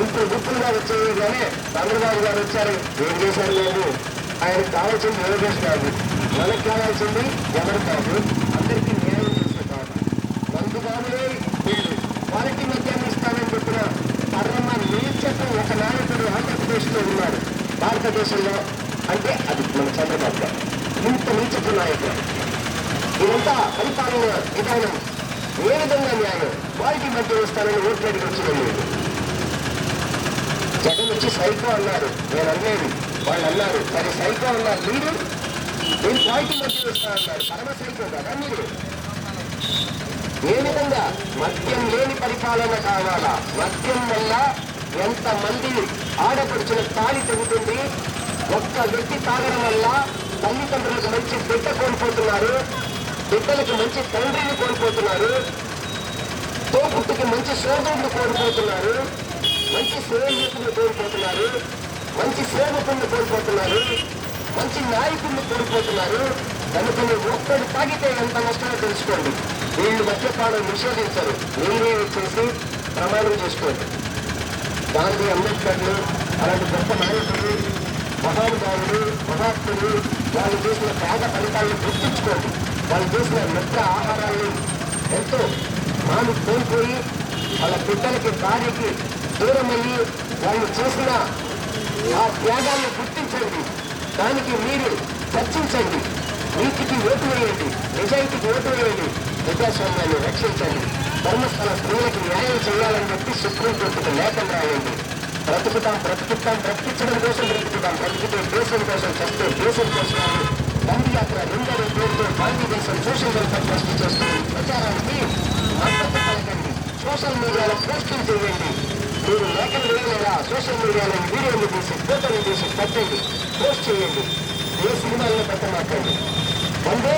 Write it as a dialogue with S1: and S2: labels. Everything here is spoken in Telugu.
S1: ఇప్పుడు గుంపులుగా వచ్చేవి కానీ చంద్రబాబు గారు వచ్చారు. ఏం చేశారు లేదు ఆయనకు కావాల్సింది యోగేష్ కాదు మనకు కావాల్సింది? ఎవరు కాదు? అందరికీ న్యాయం చేసే కాదు. మందు బాబులే వీళ్ళు క్వాలిటీ మద్యాన్ని ఇస్తానని చెప్పిన పర్రమ్మ నీచత్వం ఒక నాయకుడు ఆంధ్రప్రదేశ్లో ఉన్నారు. భారతదేశంలో అంటే అది మన చంద్రబాబు గారు. ఇంత నీచత్వ నాయకుడు. ఇదంతా పరిపాలన విధానం ఏ విధంగా న్యాయం? క్వాలిటీ మధ్య వస్తానని ఓట్లడికి వచ్చిన జగన్ వచ్చి సైకో అన్నారు. నేను అనలేదు వాళ్ళు అన్నారు మరి సైకో అన్నారు మీరు? నేను పాయింట్ మధ్య వస్తా అన్నారు. పరమ సైకో కదా మీరు? ఏ విధంగా? మద్యం లేని పరిపాలన కావాలా? మద్యం వల్ల ఎంతమంది ఆడపడుచుల తాళి తగ్గుతుంది ఒక్క వ్యక్తి తాగడం వల్ల తల్లిదండ్రులకు మంచి బిడ్డ కోల్పోతున్నారు. బిడ్డలకు మంచి తండ్రిని కోల్పోతున్నారు. తోపుట్టుకి మంచి సోదరులు కోల్పోతున్నారు. మంచి స్నేహితులు కోల్పోతున్నారు. మంచి సేవకుని కోల్పోతున్నారు. మంచి నాయకుడిని కోల్పోతున్నారు. కనుకని ఒక్కడు తాగితే ఎంత నష్టమో తెలుసుకోండి. వీళ్ళు మద్యపానం నిషేధించరు. మీరే వచ్చేసి ప్రమాణం చేసుకోండి. గాంధీ అంబేద్కర్లు అలాంటి గొప్ప నాయకులు మహానుభావులు మహాత్ములు వాళ్ళు చేసిన పేద ఫలితాలను గుర్తించుకోండి. వాళ్ళు చేసిన నిద్ర ఆహారాన్ని ఎంతో మాను కోల్పోయి వాళ్ళ బిడ్డలకి భార్యకి దూరం వెళ్ళి వాళ్ళు చేసిన ఆ త్యాగాన్ని గుర్తించండి. దానికి మీరు చర్చించండి. నీతికి ఓటు వేయండి. నిజాయితీకి ఓటు వేయండి. ప్రజాస్వామ్యాన్ని రక్షించండి. ధర్మస్థల స్త్రీలకు న్యాయం చేయాలని చెప్పి సుప్రీంకోర్టుకు లేఖలు రాయండి. బ్రతుకుతాం బ్రతుకుతాం బ్రతికించడం కోసం బ్రతుకుతాం. బ్రతికితే దేశం కోసం చస్తే దేశం కోసం అని దండయాత్ర రెండవ పేరుతో భారతదేశం సోషల్ వెల్ఫేర్ ట్రస్ట్ చేస్తున్న ప్రచారానికి మద్దతు పలకండి సోషల్ మీడియాలో పోస్టింగ్ చేయండి. మీరు లోపల వెళ్ళలేదా సోషల్ మీడియాలో వీడియోలు తీసి ఫోటోలు తీసి పెట్టండి పోస్ట్ చేయండి ఏ సినిమాల్లో పెట్టమాకండి వందే